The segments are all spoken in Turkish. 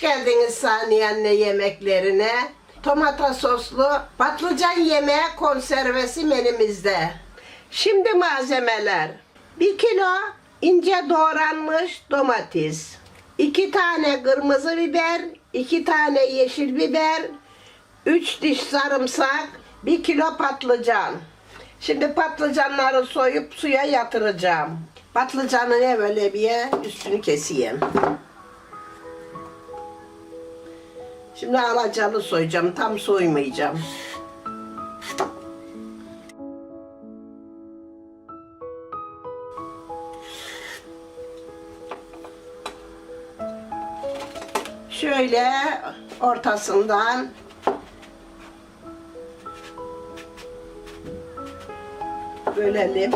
Hoş geldiniz Saniye anne yemeklerine. Tomata soslu patlıcan yemeği konservesi menümüzde. Şimdi malzemeler. 1 kilo ince doğranmış domates. 2 tane kırmızı biber, 2 tane yeşil biber, 3 diş sarımsak, 1 kilo patlıcan. Şimdi patlıcanları soyup suya yatıracağım. Patlıcanın evvel bir üstünü keseyim. Şimdi alacalı soyacağım. Tam soymayacağım. Şöyle ortasından bölelim.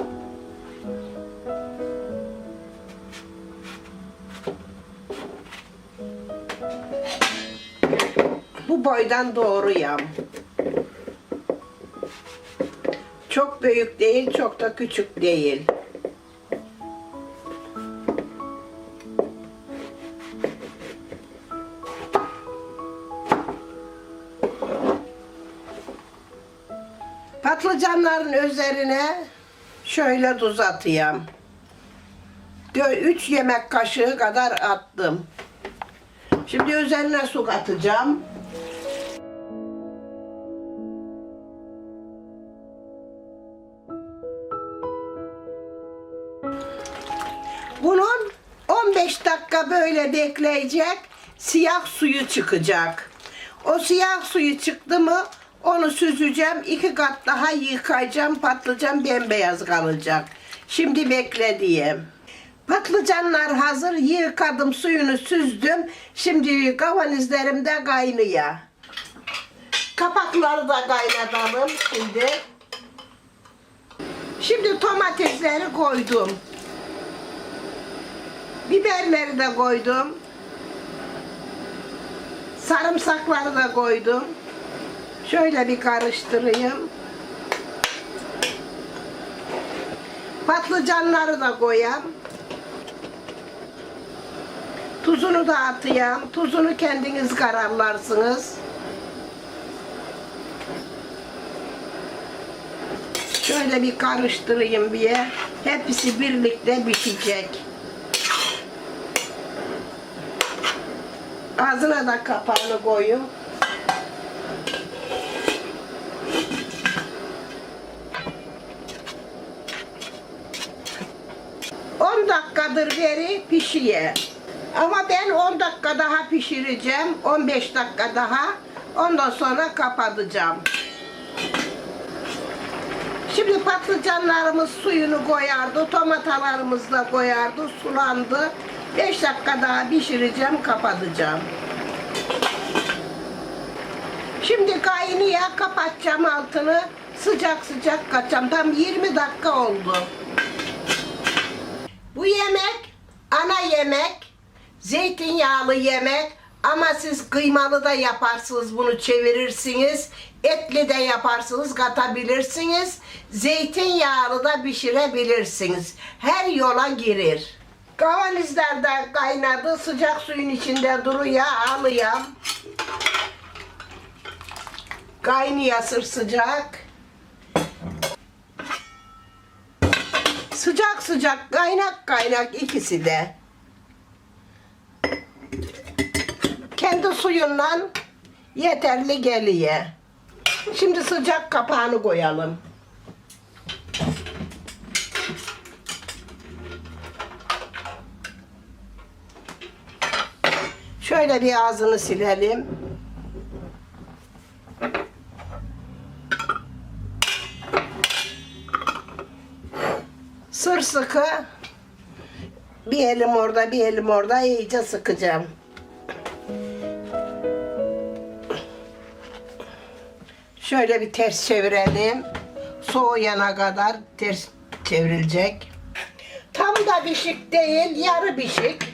Bu boydan doğruyam. Çok büyük değil, çok da küçük değil. Patlıcanların üzerine şöyle tuz atayım. 3 yemek kaşığı kadar attım. Şimdi üzerine su katacağım. Bunun 15 dakika böyle bekleyecek. Siyah suyu çıkacak. O siyah suyu çıktı mı onu süzeceğim. iki kat daha yıkayacağım. Patlıcan bembeyaz kalacak. Şimdi beklediğim. Patlıcanlar hazır. Yıkadım suyunu süzdüm. Şimdi kavanozlarımda kaynıyor. Kapakları da kaynatalım şimdi. Şimdi domatesleri koydum. Biberleri de koydum. Sarımsakları da koydum. Şöyle bir karıştırayım. Patlıcanları da koyayım. Tuzunu da atayım. Tuzunu kendiniz kararlarsınız. Şöyle bir karıştırayım bir. Hepsi birlikte pişecek. Ağzına da kapağını koyun. Dakikadır beri pişiyor. Ama ben 10 dakika daha pişireceğim. 15 dakika daha. Ondan sonra kapatacağım. Şimdi patlıcanlarımız suyunu koyardı. Tomatalarımız da koyardı. Sulandı. 5 dakika daha pişireceğim. Kapatacağım. Şimdi kaynıyor. Kapatacağım altını. Sıcak sıcak kaçacağım. Tam 20 dakika oldu. Bu yemek ana yemek. Zeytinyağlı yemek. Ama siz kıymalı da yaparsınız bunu çevirirsiniz. Etli de yaparsınız katabilirsiniz. Zeytinyağlı da pişirebilirsiniz. Her yola girir. Kavanozlar da kaynadı. Sıcak suyun içinde duruyor. Alıyorum. Kaynıyor sıcak. Sıcak sıcak kaynak kaynak ikisi de. Kendi suyundan yeterli geliyor. Şimdi sıcak kapağını koyalım. Şöyle bir ağzını silelim. Sır sıkı. Bir elim orada, bir elim orada iyice sıkacağım. Şöyle bir ters çevirelim. Soğuyana kadar ters çevrilecek. Tam da pişik değil, yarı pişik.